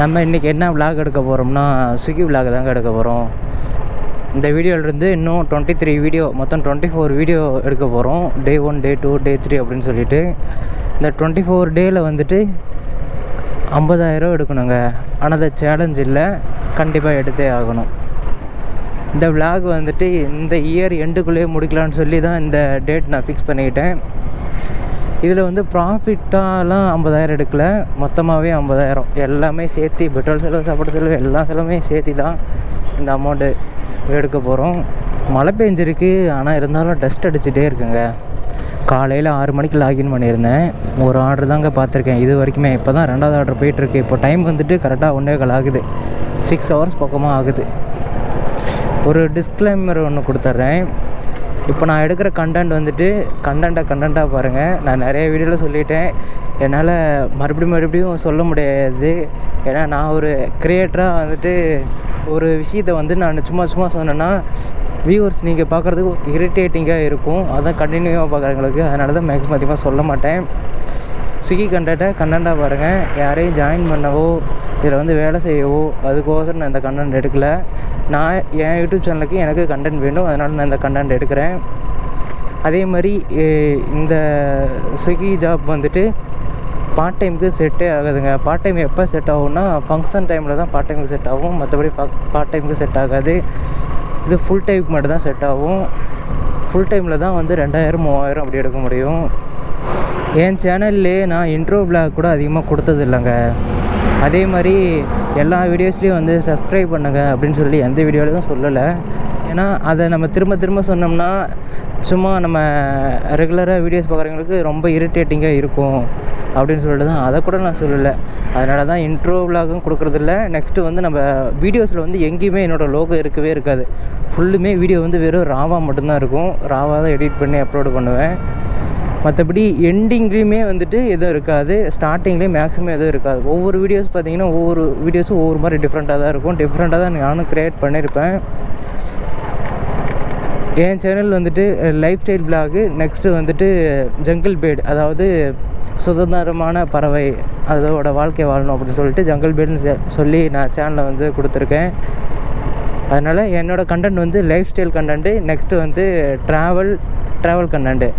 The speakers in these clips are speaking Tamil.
நம்ம இன்றைக்கி என்ன விளாக் எடுக்க போகிறோம்னா ஸ்விக்கி விளாக் தாங்க எடுக்க போகிறோம் இந்த வீடியோலேருந்து இன்னும் டுவெண்ட்டி த்ரீ வீடியோ மொத்தம் டுவெண்ட்டி ஃபோர் வீடியோ எடுக்க போகிறோம் day one day two day three அப்படின்னு சொல்லிட்டு. இந்த டுவெண்ட்டி ஃபோர் டேயில் வந்துட்டு ஐம்பதாயிரம் எடுக்கணுங்க. ஆனால் அது சேலஞ்ச் இல்லை. கண்டிப்பாக எடுத்தே ஆகணும். இந்த விளாக் வந்துட்டு இந்த இயர் எண்டுக்குள்ளேயே முடிக்கலான்னு சொல்லி தான் இந்த டேட் நான் ஃபிக்ஸ் பண்ணிக்கிட்டேன். இதில் வந்து ப்ராஃபிட்டாலாம் ஐம்பதாயிரம் எடுக்கல. மொத்தமாகவே ஐம்பதாயிரம். எல்லாமே சேர்த்து பெட்ரோல் செலவு சாப்பாடு செலவு எல்லா செலவுமே சேர்த்து தான் இந்த அமௌண்ட்டு எடுக்க போகிறோம் மழை பெஞ்சிருக்கு. ஆனால் இருந்தாலும் டஸ்ட் அடிச்சுட்டே இருக்குங்க. காலையில் ஆறு மணிக்கு லாகின் பண்ணியிருந்தேன். ஒரு ஆர்டர் தாங்க பார்த்துருக்கேன். இது வரைக்குமே இப்போ தான் ரெண்டாவது ஆர்டர் போயிட்டுருக்கு. இப்போ டைம் வந்துட்டு கரெக்டாக ஒன்றே கால் ஆகுது. சிக்ஸ் ஹவர்ஸ் பக்கமாக ஆகுது. ஒரு டிஸ்க்ளைமர் ஒன்று கொடுத்துட்றேன் இப்போ நான் எடுக்கிற கண்டென்ட் வந்துட்டு கண்டென்ட்டாக கண்டென்ட்டாக பாருங்கள் நான் நிறைய வீடியோவில் சொல்லிட்டேன். என்னால் மறுபடியும் மறுபடியும் சொல்ல முடியாது. ஏன்னா நான் ஒரு க்ரியேட்டராக வந்துட்டு ஒரு விஷயத்தை வந்து நான் சும்மா சும்மா சொன்னேன்னா வியூவர்ஸ் நீங்கள் பார்க்குறதுக்கு இரிட்டேட்டிங்காக இருக்கும். அதான் கண்டினியூவாக பார்க்குறவங்களுக்கு அதனால தான் மேக்ஸிமம் அதிகமாக சொல்ல மாட்டேன். ஸ்விக்கி கண்டென்ட்டை கண்டென்ட்டாக பாருங்கள் யாரையும் ஜாயின் பண்ணவோ இதில் வந்து வேலை செய்யவோ அதுக்கோசரம் நான் இந்த கண்டென்ட் எடுக்கலை. நான் என் யூடியூப் சேனலுக்கு எனக்கு கண்டென்ட் வேணும் அதனால் நான் இந்த கண்டென்ட் எடுக்கிறேன். அதே மாதிரி இந்த ஸ்விக்கி ஜாப் வந்துட்டு பார்ட் டைமுக்கு செட்டே ஆகாதுங்க. பார்ட் டைம் எப்போ செட் ஆகும்னா ஃபங்க்ஷன் டைமில் தான் பார்ட் டைமுக்கு செட் ஆகும். மற்றபடி பார்ட் டைமுக்கு செட் ஆகாது. இது ஃபுல் டைமுக்கு மட்டும் தான் செட் ஆகும். ஃபுல் டைமில் தான் வந்து ரெண்டாயிரம் மூவாயிரம் அப்படி எடுக்க முடியும். என் சேனல்லே நான் இன்ட்ரோ பிளாக் கூட அதிகமாக கொடுத்தது இல்லைங்க அதே மாதிரி எல்லா வீடியோஸ்லேயும் வந்து சப்ஸ்கிரைப் பண்ணுங்க அப்படின்னு சொல்லி எந்த வீடியோலையும் சொல்லலை. ஏன்னா அதை நம்ம திரும்ப திரும்ப சொன்னோம்னா சும்மா நம்ம ரெகுலராக வீடியோஸ் பார்க்குறவங்களுக்கு ரொம்ப இரிட்டேட்டிங்காக இருக்கும் அப்படின்னு சொல்லிட்டு தான் அதை கூட நான் சொல்லலை. அதனால தான் இன்ட்ரோ விலாகும் கொடுக்குறதில்ல. நெக்ஸ்ட்டு வந்து நம்ம வீடியோஸில் வந்து எங்கேயுமே என்னோடய லோகோ இருக்கவே இருக்காது. ஃபுல்லுமே வீடியோ வந்து வெறும் ராவாக மட்டும்தான் இருக்கும். ராவாக தான் எடிட் பண்ணி அப்லோடு பண்ணுவேன். மற்றபடி எண்டிங்லேயுமே வந்துட்டு எதுவும் இருக்காது. ஸ்டார்டிங்லேயும் மேக்ஸிமம் எதுவும் இருக்காது. ஒவ்வொரு வீடியோஸ் பார்த்தீங்கன்னா ஒவ்வொரு வீடியோஸும் ஒவ்வொரு மாதிரி டிஃப்ரெண்ட்டாக தான் இருக்கும். டிஃப்ரெண்ட்டாக தான் நானும் க்ரியேட் பண்ணியிருப்பேன் என் சேனல் வந்துட்டு லைஃப் ஸ்டைல் பிளாகு நெக்ஸ்ட்டு வந்துட்டு ஜங்கிள் பேர்டு அதாவது சுதந்திரமான பறவை அதோட வாழ்க்கை வாழணும் அப்படின்னு சொல்லிட்டு ஜங்கிள் பேர்டுன்னு சொல்லி நான் சேனலை வந்து கொடுத்துருக்கேன். அதனால் என்னோடய கண்டென்ட் வந்து லைஃப் ஸ்டைல் கண்டென்ட்டு நெக்ஸ்ட்டு வந்து ட்ராவல் ட்ராவல் கண்டென்ட்டு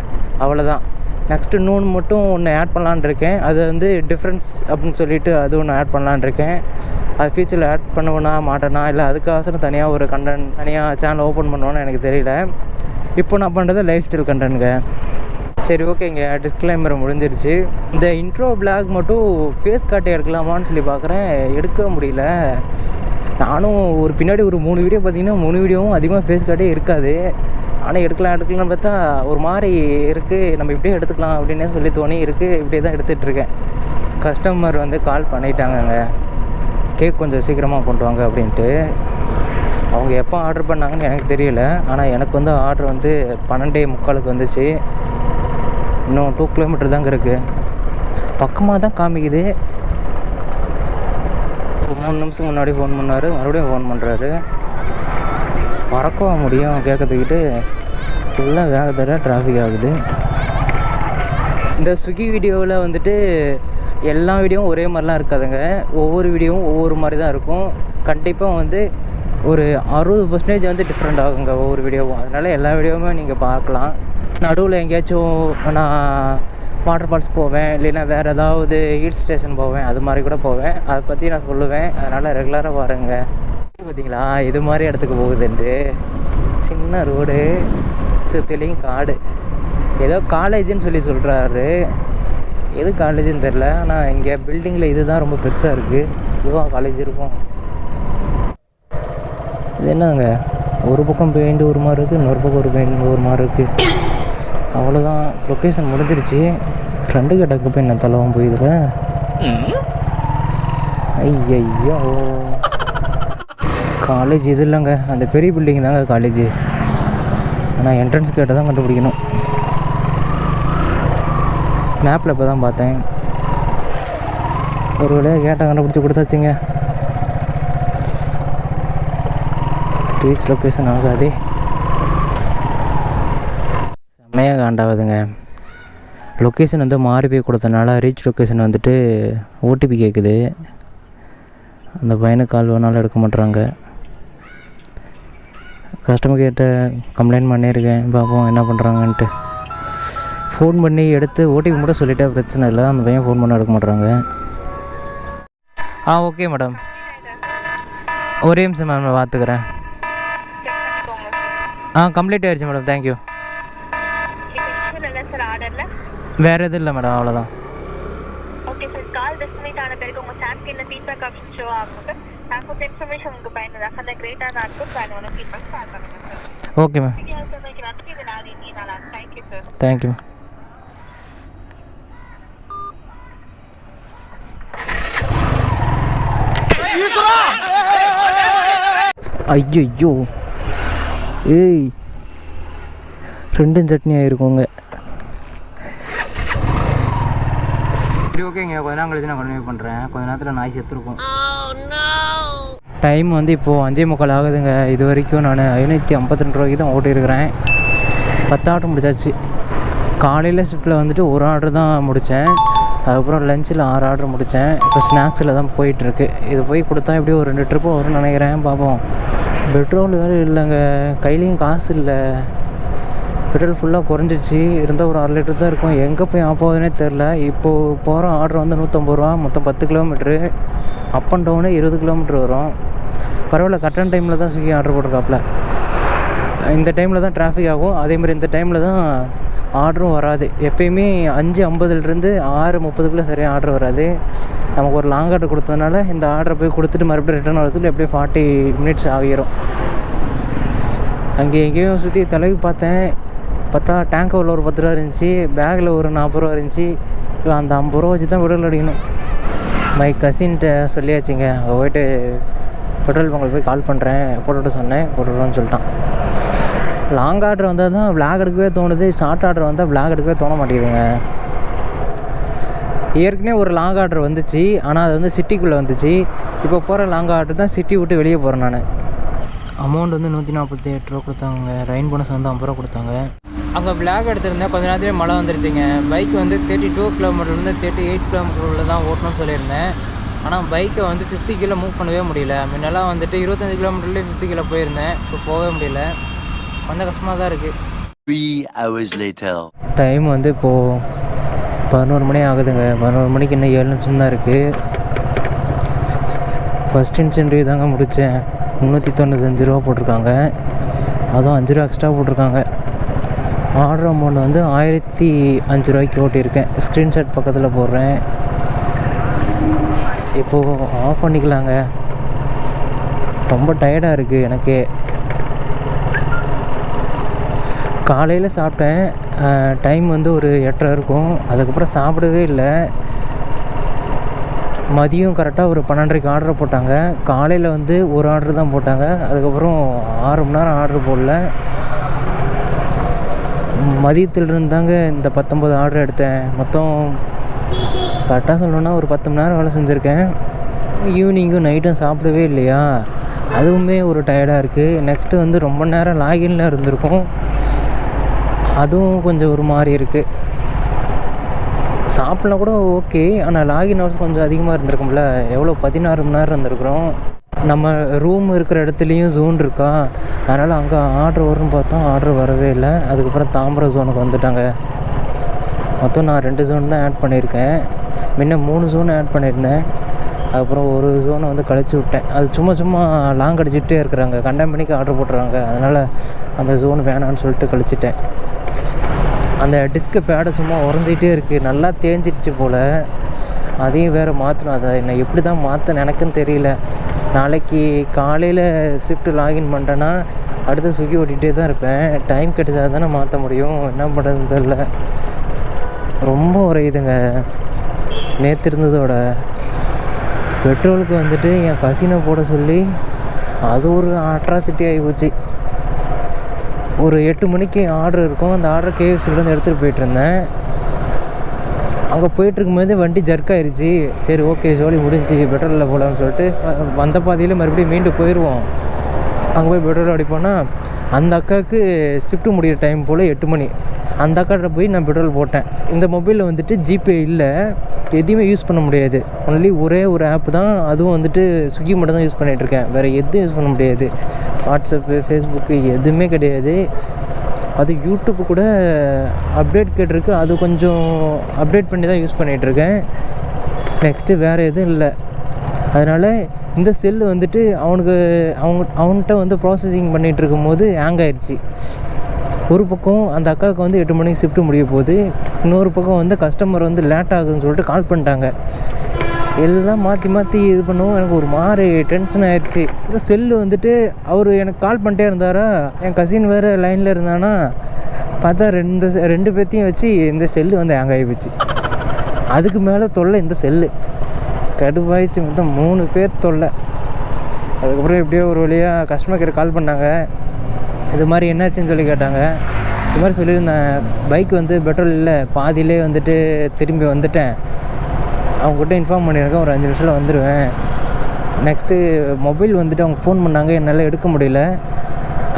அவ்வளோதான் நெக்ஸ்ட்டு நூன் மட்டும் ஒன்று ஆட் பண்ணலான்னு இருக்கேன். அது வந்து டிஃப்ரென்ஸ் அப்படின்னு சொல்லிட்டு அது ஒன்று ஆட் பண்ணலான்னு இருக்கேன். அது ஃபியூச்சரில் ஆட் பண்ணுவேனா மாட்டேனா இல்லை அதுக்காக தனியாக ஒரு கண்டென்ட் தனியாக சேனல் ஓப்பன் பண்ணுவோன்னு எனக்கு தெரியல. இப்போ நான் பண்ணுறது லைஃப் ஸ்டைல் கண்டென்ட்டுங்க சரி ஓகேங்க. டிஸ்க்ளைமர் முடிஞ்சிருச்சு. இந்த இன்ட்ரோ பிளாக் மட்டும் ஃபேஸ் காட்டி எடுக்கலாமான்னு சொல்லி பார்க்குறேன் எடுக்க முடியல. நானும் ஒரு பின்னாடி ஒரு மூணு வீடியோ பார்த்தீங்கன்னா மூணு வீடியோவும் அதிகமாக ஃபேஸ் காட்டே இருக்காது. ஆனால் எடுக்கலாம் எடுக்கலாம்னு பார்த்தா ஒரு மாதிரி இருக்குது நம்ம இப்படியே எடுத்துக்கலாம் அப்படின்னே சொல்லி தோணி இருக்குது இப்படியே தான் எடுத்துகிட்ருக்கேன் கஸ்டமர் வந்து கால் பண்ணிட்டாங்கங்க. கேக் கொஞ்சம் சீக்கிரமாக கொண்டு வாங்க அப்படின்ட்டு. அவங்க எப்போ ஆர்டர் பண்ணாங்கன்னு எனக்கு தெரியல. ஆனால் எனக்கு வந்து ஆர்டர் வந்து பன்னெண்டே முக்காலுக்கு வந்துச்சு. இன்னும் டூ கிலோமீட்டர் தாங்க இருக்குது பக்கமாக தான் காமிக்குது. ஒரு மூணு நிமிஷம் முன்னாடி ஃபோன் பண்ணார். மறுபடியும் ஃபோன் பண்ணுறாரு மறக்கவும் முடியும் கேட்கறதுக்கிட்டு ஃபுல்லாக வேக வேகத்தில் டிராஃபிக் ஆகுது. இந்த ஸ்விக்கி வீடியோவில் வந்துட்டு எல்லா வீடியோவும் ஒரே மாதிரிலாம் இருக்காதுங்க. ஒவ்வொரு வீடியோவும் ஒவ்வொரு மாதிரி தான் இருக்கும். கண்டிப்பாக வந்து ஒரு அறுபது பர்சன்டேஜ் வந்து டிஃப்ரெண்ட் ஆகுங்க ஒவ்வொரு வீடியோவும். அதனால் எல்லா வீடியோவுமே நீங்கள் பார்க்கலாம். நடுவில் எங்கேயாச்சும் நான் வாட்டர் ஃபால்ஸ் போவேன் இல்லைன்னா வேறு ஏதாவது ஹில் ஸ்டேஷன் போவேன் அது மாதிரி கூட போவேன். அதை பற்றி நான் சொல்லுவேன். அதனால் ரெகுலராக பாருங்கள் பார்த்தீங்களா இது மாதிரி இடத்துக்கு போகுதுன்ட்டு. சின்ன ரோடு சுற்றிலையும் காடு. ஏதோ காலேஜுன்னு சொல்லி சொல்கிறாரு எது காலேஜுன்னு தெரில ஆனால் இங்கே பில்டிங்கில் இதுதான் ரொம்ப பெருசாக இருக்குது இதுவாக காலேஜ் இருக்கும். இது என்னங்க ஒரு பக்கம் பெயிண்ட் ஒரு மாதிரி இருக்குது இன்னொரு பக்கம் ஒரு பெயிண்ட் ஒரு மாதிரி இருக்குது அவ்வளோதான் லொக்கேஷன் முடிஞ்சிருச்சு. ஃப்ரெண்டு கிட்டக்கு போய் என்ன தலைவன் போயிதுல ஐயையோ. காலேஜ் இது இல்லைங்க. அந்த பெரிய பில்டிங் தாங்க காலேஜ் ஆனால் என்ட்ரன்ஸ் கேட்டை தான் கண்டுபிடிக்கணும். மேப்பில் இப்போ தான் பார்த்தேன். ஒரு வழியாக கேட்டை கண்டுபிடிச்சி கொடுத்தாச்சுங்க. ரீச் லொக்கேஷன் ஆகாதே. செம்மையாக காண்டாவதுங்க. லொக்கேஷன் வந்து மாறி போய் கொடுத்தனால ரீச் லொக்கேஷன் வந்துட்டு ஓடிபி கேட்குது அந்த பையனுக்கு கால் வேணாலும் எடுக்க மாட்டுறாங்க கஸ்டமர் கேர்கிட்ட கம்ப்ளைண்ட் பண்ணியிருக்கேன். பார்ப்போம் என்ன பண்ணுறாங்கன்ட்டு ஃபோன் பண்ணி எடுத்து ஓடிபி மட்டும் சொல்லிட்டா பிரச்சனை இல்லை. அந்த பையன் ஃபோன் பண்ண எடுக்க மாட்றாங்க. ஆ ஓகே மேடம் ஒரே நிமிஷம் மேம் நான் பார்த்துக்கிறேன். ஆ கம்ப்ளீட் ஆயிடுச்சு மேடம் தேங்க்யூ இப்போ வேறு எதுவும் இல்லை மேடம் அவ்வளோதான் ஓகே சார் கால் டெஸ்டினேட் ஆன பிறகு உங்கள் சாம்கின்ல ஃபீட்பேக் ஆப்ஷன் ஷோ ஆகும் சார் நான் இன்ஃபர்மேஷன் உங்களுக்கு பயனுள்ளதாக அந்த கிரேட்டாக தான் இருக்கும் சார் ஒன்று ஃபீட்பேக் ஷேர் பண்ணுங்கள் sir okay ma'am thank you sir thank you ஐயோ ஏய். ரெண்டும் சட்னி ஆயிருக்கோங்க. சரி ஓகேங்க கொஞ்ச நேரம் கழிச்சு நான் கண்டினியூ பண்ணுறேன் கொஞ்ச நேரத்தில் நாய் செத்துருக்கும். டைம் வந்து இப்போது அஞ்சே முக்கால் ஆகுதுங்க. இது வரைக்கும் நான் ஐநூற்றி ஐம்பத்தி ரெண்டு ரூபாய்க்கு தான் ஓட்டியிருக்கிறேன். பத்து ஆர்டர் முடிச்சாச்சு. காலையில் ஷிஃப்ட்டில் வந்துட்டு ஒரு ஆர்டர் தான் முடித்தேன் அதுக்கப்புறம் லஞ்சில் ஆறு ஆர்டர் முடித்தேன் இப்போ ஸ்நாக்ஸில் தான் போயிட்டுருக்கு. இது போய் கொடுத்தா எப்படியும் ஒரு ரெண்டு ட்ரிப்பு வரும்னு நினைக்கிறேன். பார்ப்போம் பெட்ரோல் வேறு இல்லைங்க. கையிலையும் காசு இல்லை. பெட்ரோல் ஃபுல்லாக குறைஞ்சிச்சு இருந்தால் ஒரு அரை லிட்டர் தான் இருக்கும். எங்கே போய் ஆஃப் தெரில இப்போது போகிற ஆர்டர் வந்து நூற்றம்பது ரூபா. மொத்தம் பத்து கிலோமீட்ரு அப் அண்ட் டவுனு இருபது கிலோமீட்ரு வரும். பரவாயில்ல கரெக்டான டைமில் தான் ஸ்விக்கி ஆர்டர் போட்டிருக்காப்புல இந்த டைமில் தான் டிராஃபிக் ஆகும். அதே மாதிரி இந்த டைமில் தான் ஆர்டரும் வராது. எப்பயுமே அஞ்சு ஐம்பதுலேருந்து ஆறு முப்பதுக்குள்ளே சரியாக ஆர்டர் வராது. நமக்கு ஒரு லாங் ஆர்டர் கொடுத்ததுனால இந்த ஆர்டரை போய் கொடுத்துட்டு மறுபடியும் ரிட்டர்ன் வரதுக்கு எப்படியும் ஃபார்ட்டி மினிட்ஸ் ஆகிரும். அங்கே எங்கேயும் சுற்றி தலைவி பார்த்தேன். பார்த்தா டேங்க் உள்ள ஒரு பத்து ரூபா இருந்துச்சு. பேக்கில் ஒரு நாற்பது ரூபா இருந்துச்சு. இப்போ அந்த ஐம்பது ரூபா வச்சு தான் விடுதல் அடிக்கணும் மை கசின்கிட்ட சொல்லியாச்சுங்க. அங்கே போயிட்டு பெட்ரோல் பங்கில் போய் கால் பண்ணுறேன் போட்டுவிட்டு சொன்னேன் போட்டுவிடுன்னு சொல்லிட்டான். லாங் ஆர்டர் வந்தால் தான் விளாக் எடுக்கவே தோணுது ஷார்ட் ஆர்டர் வந்தால் விளாக் எடுக்கவே தோண மாட்டேங்குதுங்க. ஏற்கனவே ஒரு லாங் ஆர்டர் வந்துச்சு ஆனால் அது வந்து சிட்டிக்குள்ளே வந்துச்சு. இப்போ போகிற லாங் ஆர்டர் தான் சிட்டி விட்டு வெளியே போகிறேன் நான். அமௌண்ட் வந்து நூற்றி நாற்பத்தி எட்டு ரூபா கொடுத்தாங்க ரெயின் போனஸ் வந்து ஐம்பது ரூபா கொடுத்தாங்க. அங்கே பிளாக் எடுத்திருந்தேன் கொஞ்ச நேரத்துலேயே மழை வந்துருச்சுங்க. பைக் வந்து தேர்ட்டி டூ கிலோமீட்டர்லேருந்து தேர்ட்டி எயிட் கிலோமீட்டர் தான் ஓட்டணும்னு சொல்லியிருந்தேன். ஆனால் பைக்கை வந்து ஃபிஃப்டி கிலோ மூவ் பண்ணவே முடியல. முன்னெல்லாம் வந்துட்டு இருபத்தஞ்சி கிலோமீட்டர்லேயே ஃபிஃப்டி கிலோ போயிருந்தேன். இப்போ போகவே முடியல. கொஞ்சம் கஷ்டமாக தான் இருக்குது Three hours later. டைம் வந்து இப்போது பதினோரு மணி ஆகுதுங்க. பதினோரு மணிக்கு இன்னும் ஏழு நிமிஷம் தான் இருக்குது ஃபஸ்ட் இன்சென்டிவ் தாங்க முடித்தேன் முந்நூற்றி தொண்ணூத்தஞ்சு ரூபா போட்டிருக்காங்க. அதுவும் அஞ்சு ரூபா எக்ஸ்ட்ரா போட்டிருக்காங்க. ஆர்டர் அமௌண்ட் வந்து ஆயிரத்தி அஞ்சு ரூபாய்க்கு ஓட்டியிருக்கேன். ஸ்க்ரீன்ஷாட் பக்கத்தில் போடுறேன். இப்போது ஆஃப் பண்ணிக்கலாங்க. ரொம்ப டயர்டாக இருக்குது எனக்கு. காலையில் சாப்பிட்டேன். டைம் வந்து ஒரு எட்டரை இருக்கும். அதுக்கப்புறம் சாப்பிடவே இல்லை. மதியம் கரெக்டாக ஒரு பன்னெண்டரைக்கு ஆர்டர் போட்டாங்க. காலையில் வந்து ஒரு ஆர்டர் தான் போட்டாங்க. அதுக்கப்புறம் ஆறு மணி நேரம் ஆர்டர் போடல. மதியத்திலிருந்து தாங்க இந்த பத்தொம்பது ஆர்டர் எடுத்தேன். மொத்தம் கரெக்டாக சொல்லணுன்னா ஒரு பத்து மணி நேரம் வேலை செஞ்சுருக்கேன். ஈவினிங்கும் நைட்டும் சாப்பிடவே இல்லையா? அதுவுமே ஒரு டயர்டாக இருக்குது நெக்ஸ்ட்டு வந்து ரொம்ப நேரம் லாகின்ல இருந்திருக்கும். அதுவும் கொஞ்சம் ஒரு மாதிரி இருக்குது சாப்பிட்லாம் கூட ஓகே ஆனால் லாகின் ஹவர்ஸ் கொஞ்சம் அதிகமாக இருந்திருக்கும்ல. எவ்வளோ பதினாறு மணி நேரம் இருந்திருக்கிறோம். நம்ம ரூம் இருக்கிற இடத்துலையும் ஜோன் இருக்கா? அதனால் அங்கே ஆர்டர் வரும்னு பார்த்தோம். ஆர்டர் வரவே இல்லை. அதுக்கப்புறம் தாம்பரம் ஜோனுக்கு வந்துட்டாங்க. மொத்தம் நான் ரெண்டு ஜோன் தான் ஆட் பண்ணியிருக்கேன். முன்ன மூணு ஜோன் ஆட் பண்ணியிருந்தேன். அதுக்கப்புறம் ஒரு ஜோனை வந்து கழிச்சு விட்டேன். அது சும்மா சும்மா லாங் அடிச்சுட்டே இருக்கிறாங்க. கண்டம் மணிக்கு ஆர்டர் போட்டுறாங்க அதனால் அந்த ஜோன் வேணான்னு சொல்லிட்டு கழிச்சிட்டேன். அந்த டிஸ்க்கு பேடை சும்மா உறந்துகிட்டே இருக்குது நல்லா தேஞ்சிடுச்சு போல். அதையும் வேறு மாற்றணும் அதை என்ன எப்படி தான் மாற்ற எனக்குன்னு தெரியல. நாளைக்கு காலையில் ஷிஃப்ட் லாகின் பண்ணிட்டேன்னா அடுத்து ஸ்விக்கி ஓட்டிகிட்டே தான் இருப்பேன். டைம் கிடைச்சா தானே மாற்ற முடியும். என்ன பண்ணுறதுன்னு தெரில ரொம்ப உரையுதுங்க நேற்று இருந்ததோட பெட்ரோலுக்கு வந்துட்டு என் கசினை போட சொல்லி அது ஒரு அட்ராசிட்டி ஆகி போச்சு. ஒரு எட்டு மணிக்கு ஆர்டர் இருக்கும். அந்த ஆர்டர் கேஎஃப்சிலேருந்து எடுத்துகிட்டு போயிட்டுருந்தேன் அங்கே போயிட்டுருக்கும்போது வண்டி ஜர்க் ஆயிருச்சு. சரி ஓகே ஜோலி முடிஞ்சு பெட்ரோலில் போகலான்னு சொல்லிட்டு வந்த பாதையில் மறுபடியும் மீண்டு போயிடுவோம் அங்கே போய் பெட்ரோல் அடிப்போன்னா அந்த அக்காவுக்கு ஷிஃப்ட் முடிகிற டைம் போல் எட்டு மணி. அந்த அக்காட்ட போய் நான் பெட்ரோல் போட்டேன். இந்த மொபைலில் வந்துட்டு ஜிபே இல்லை. எதையுமே யூஸ் பண்ண முடியாது. ஒன்லி ஒரே ஒரு ஆப் தான். அதுவும் வந்துட்டு ஸ்விக்கி மட்டும் தான் யூஸ் பண்ணிகிட்ருக்கேன் வேறு எதுவும் யூஸ் பண்ண முடியாது. வாட்ஸ்அப்பு ஃபேஸ்புக்கு எதுவுமே கிடையாது. அது யூடியூப் கூட அப்டேட் கேட்டிருக்கு. அது கொஞ்சம் அப்டேட் பண்ணி தான் யூஸ் பண்ணிகிட்ருக்கேன் நெக்ஸ்ட்டு வேறு எதுவும் இல்லை. அதனால் இந்த செல்லு வந்துட்டு அவனுக்கு அவங்க அவன்கிட்ட வந்து ப்ராசஸிங் பண்ணிகிட்டு இருக்கும்போது ஹேங் ஆயிடுச்சு ஒரு பக்கம் அந்த அக்காவுக்கு வந்து எட்டு மணிக்கு ஷிஃப்ட் முடிய போகுது. இன்னொரு பக்கம் வந்து கஸ்டமர் வந்து லேட் ஆகுதுன்னு சொல்லிட்டு கால் பண்ணிட்டாங்க. எல்லாம் மாற்றி மாற்றி இது பண்ணவும். எனக்கு ஒரு மாதிரி டென்ஷன் ஆயிடுச்சு. இந்த செல்லு வந்துட்டு அவர் எனக்கு கால் பண்ணிட்டே இருந்தாரா? என் கசின் வேறு லைனில் இருந்தானா? பார்த்தா ரெண்டு ரெண்டு பேர்த்தையும் வச்சு இந்த செல்லு வந்து ஹேங் ஆகி போச்சு. அதுக்கு மேலே தொல்லை இந்த செல்லு கடுப்பாயிடுச்சு. மொத்தம் மூணு பேர் தொல்லை. அதுக்கப்புறம் எப்படியோ ஒரு வழியாக கஸ்டமர் கேர் கால் பண்ணாங்க. இது மாதிரி என்னாச்சுன்னு சொல்லி கேட்டாங்க. இது மாதிரி சொல்லியிருந்தேன். பைக் வந்து பெட்ரோல் இல்லை. பாதியிலே வந்துட்டு திரும்பி வந்துட்டேன். அவங்ககிட்ட இன்ஃபார்ம் பண்ணியிருக்கேன். ஒரு அஞ்சு நிமிஷத்தில் வந்துடுவேன் நெக்ஸ்ட்டு மொபைல் வந்துட்டு அவங்க ஃபோன் பண்ணாங்க. என்னால் எடுக்க முடியல.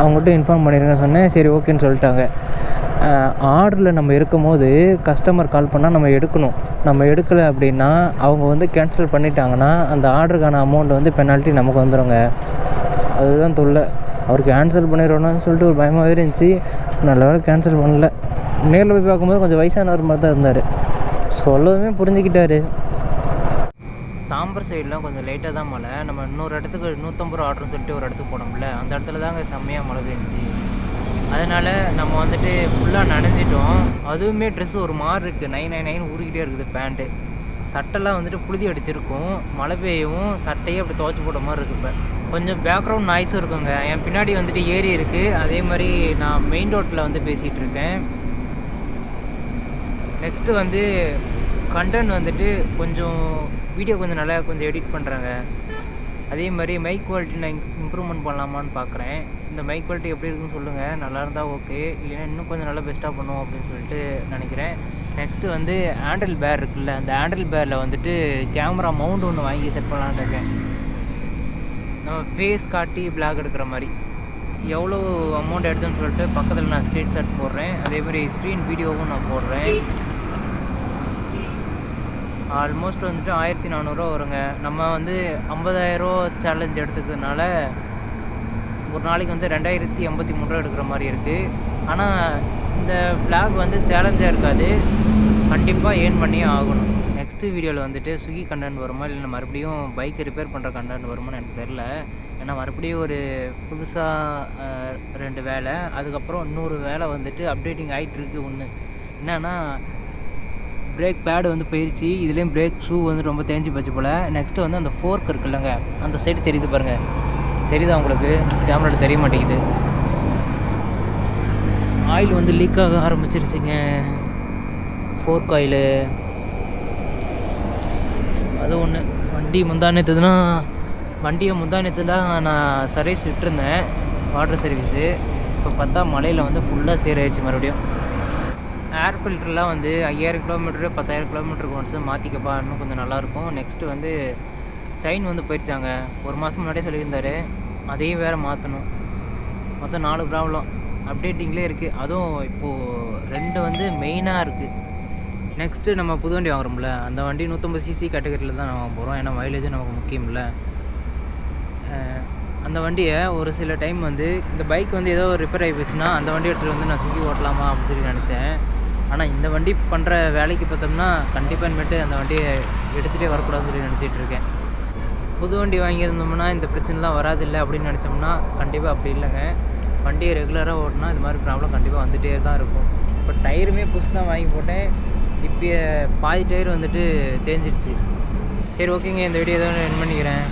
அவங்ககிட்ட இன்ஃபார்ம் பண்ணியிருக்கேன் சொன்னேன். சரி ஓகேன்னு சொல்லிட்டாங்க. ஆர்டரில் நம்ம இருக்கும் போது கஸ்டமர் கால் பண்ணால் நம்ம எடுக்கணும். நம்ம எடுக்கலை அப்படின்னா அவங்க வந்து கேன்சல் பண்ணிட்டாங்கன்னா அந்த ஆர்டருக்கான அமௌண்ட் வந்து பெனால்ட்டி நமக்கு வந்துடுங்க அதுதான் தொல்லை. அவர் கேன்சல் பண்ணிடுவோன்னு சொல்லிட்டு ஒரு பயமாகவே இருந்துச்சு. நல்ல வேலை கேன்சல் பண்ணல. நேரில் போய் பார்க்கும்போது கொஞ்சம் வயசானவர் மாதிரி தான் இருந்தார். சொல்லதுமே புரிஞ்சுக்கிட்டாரு. தாம்பரம் சைடெலாம் கொஞ்சம் லேட்டாக தான் மழை. நம்ம இன்னொரு இடத்துக்கு நூற்றம்பது ரூபா ஆர்டர்னு சொல்லிட்டு ஒரு இடத்துக்கு போனோம்ல அந்த இடத்துல தாங்க செம்மையாக மழை பெஞ்சி அதனால் நம்ம வந்துட்டு ஃபுல்லாக நனைஞ்சிட்டோம். அதுவுமே ட்ரெஸ் ஒரு மாதிரி இருக்குது நைன் நைன் நைன் ஊறிக்கிட்டே இருக்குது பேண்ட்டு சட்டெல்லாம் வந்துட்டு புழுதி அடிச்சிருக்கும். மழை பெய்யவும் சட்டையே அப்படி துவைச்சி போட்ட மாதிரி இருக்குது இப்போ. கொஞ்சம் பேக்ரவுண்ட் நாய்ஸும் இருக்குங்க. என் பின்னாடி வந்துட்டு ஏரி இருக்குது அதே மாதிரி நான் மெயின் ரோட்டில் வந்து பேசிகிட்டு இருக்கேன். நெக்ஸ்ட்டு வந்து கண்டென்ட் வந்துட்டு கொஞ்சம் வீடியோ கொஞ்சம் நல்லா கொஞ்சம் எடிட் பண்ணுறாங்க அதே மாதிரி மைக் குவாலிட்டி நான் இம்ப்ரூவ்மெண்ட் பண்ணலாமான்னு பார்க்குறேன் இந்த மைக் குவாலிட்டி எப்படி இருக்குன்னு சொல்லுங்கள் நல்லா இருந்தால் ஓகே இல்லைன்னா இன்னும் கொஞ்சம் நல்லா பெஸ்ட்டாக பண்ணுவோம் அப்படின்னு சொல்லிட்டு நினைக்கிறேன். நெக்ஸ்ட்டு வந்து ஆண்டில் பேர் இருக்குல்ல அந்த ஆண்டில் பேரில் வந்துட்டு கேமரா மவுண்ட் ஒன்று வாங்கி செட் பண்ணலான்னு இருக்கேன். நம்ம ஃபேஸ் காட்டி பிளாக் எடுக்கிற மாதிரி. எவ்வளோ அமௌண்ட் எடுத்துன்னு சொல்லிட்டு பக்கத்தில் நான் ஸ்க்ரீன்ஷாட் போடுறேன். அதே மாதிரி ஸ்க்ரீன் வீடியோவும் நான் போடுறேன். ஆல்மோஸ்ட் வந்துட்டு ஆயிரத்தி நானூறுரூவா வருங்க. நம்ம வந்து ஐம்பதாயிரரூவா சேலஞ்ச் எடுத்துக்கிறதுனால ஒரு நாளைக்கு வந்து ரெண்டாயிரத்தி எண்பத்தி மூணு ரூபா எடுக்கிற மாதிரி இருக்குது ஆனால் இந்த பிளாக் வந்து சேலஞ்சாக இருக்காது. கண்டிப்பாக ஏர்ன் பண்ணியே ஆகணும். நெக்ஸ்ட்டு வீடியோவில் வந்துட்டு ஸ்விக்கி கண்டென்ட் வருமா இல்லை மறுபடியும் பைக்கை ரிப்பேர் பண்ணுற கண்டென்ட் வருமான்னு எனக்கு தெரில ஏன்னா மறுபடியும் ஒரு புதுசாக ரெண்டு வேலை அதுக்கப்புறம் இன்னொரு வேலை வந்துட்டு அப்டேட்டிங் ஆகிட்டுருக்கு ஒன்று என்னென்னா பிரேக் பேடு வந்து போயிடுச்சு இதுலேயும் பிரேக் ஷூ வந்து ரொம்ப தேஞ்சு போச்சு போல். நெக்ஸ்ட்டு வந்து அந்த ஃபோர்க் இருக்குல்லங்க. அந்த சைடு தெரியுது பாருங்கள் தெரியுதா உங்களுக்கு? கேமரால தெரிய மாட்டேங்குது. ஆயில் வந்து லீக் ஆக ஆரம்பிச்சிருச்சுங்க. Fork oil. அது ஒன்று வண்டி முந்தானத்துனா வண்டியை முந்தானத்து தான் நான் சர்வீஸ் விட்டுருந்தேன். வாட்டர் சர்வீஸு இப்போ பார்த்தா மலையில் வந்து ஃபுல்லாக சேராயிடுச்சு மறுபடியும். ஏர் ஃபில்டர்லாம் வந்து ஐயாயிரம் கிலோமீட்டரு பத்தாயிரம் கிலோமீட்டருக்கு ஒன்ஸ் மாற்றிக்கப்பா இன்னும் கொஞ்சம் நல்லாயிருக்கும். நெக்ஸ்ட்டு வந்து செயின் வந்து போயிடுச்சாங்க ஒரு மாதத்துக்கு முன்னாடியே சொல்லியிருந்தாரு. அதையும் வேறு மாற்றணும் மொத்தம் நாலு ப்ராப்ளம் அப்டேட்டிங்லேயே இருக்குது அதுவும் இப்போது ரெண்டு வந்து மெயினாக இருக்குது நெக்ஸ்ட்டு நம்ம புது வண்டி வாங்குறோம்ல அந்த வண்டி நூற்றம்பது சிசி கேட்டகரியில் தான் வாங்க போகிறோம் ஏன்னா மைலேஜும் நமக்கு முக்கியம்ல. இல்லை அந்த வண்டியை ஒரு சில டைம் வந்து இந்த பைக் வந்து ஏதோ ரிப்பேர் ஆகி போச்சுன்னா அந்த வண்டி எடுத்துகிட்டு வந்து நான் சுற்றி ஓட்டலாமா அப்படின்னு சொல்லி நினச்சேன். ஆனால் இந்த வண்டி பண்ணுற வேலைக்கு பார்த்தோம்னா கண்டிப்பாக இனிமேட்டு அந்த வண்டியை எடுத்துகிட்டே வரக்கூடாதுன்னு சொல்லி நினச்சிட்டு இருக்கேன். புது வண்டி வாங்கியிருந்தோம்னா இந்த பிரச்சனைலாம் வராது இல்லை அப்படின்னு நினச்சோம்னா கண்டிப்பாக அப்படி இல்லைங்க. வண்டியை ரெகுலராக ஓட்டினா இது மாதிரி ப்ராப்ளம் கண்டிப்பாக வந்துகிட்டே தான் இருக்கும். இப்போ டயருமே புதுசு தான் வாங்கி போட்டேன். இப்போ பாதி டயர் வந்துட்டு தேஞ்சிடுச்சு. சரி ஓகேங்க இந்த வீடியோ தான் என் பண்ணிக்கிறேன்.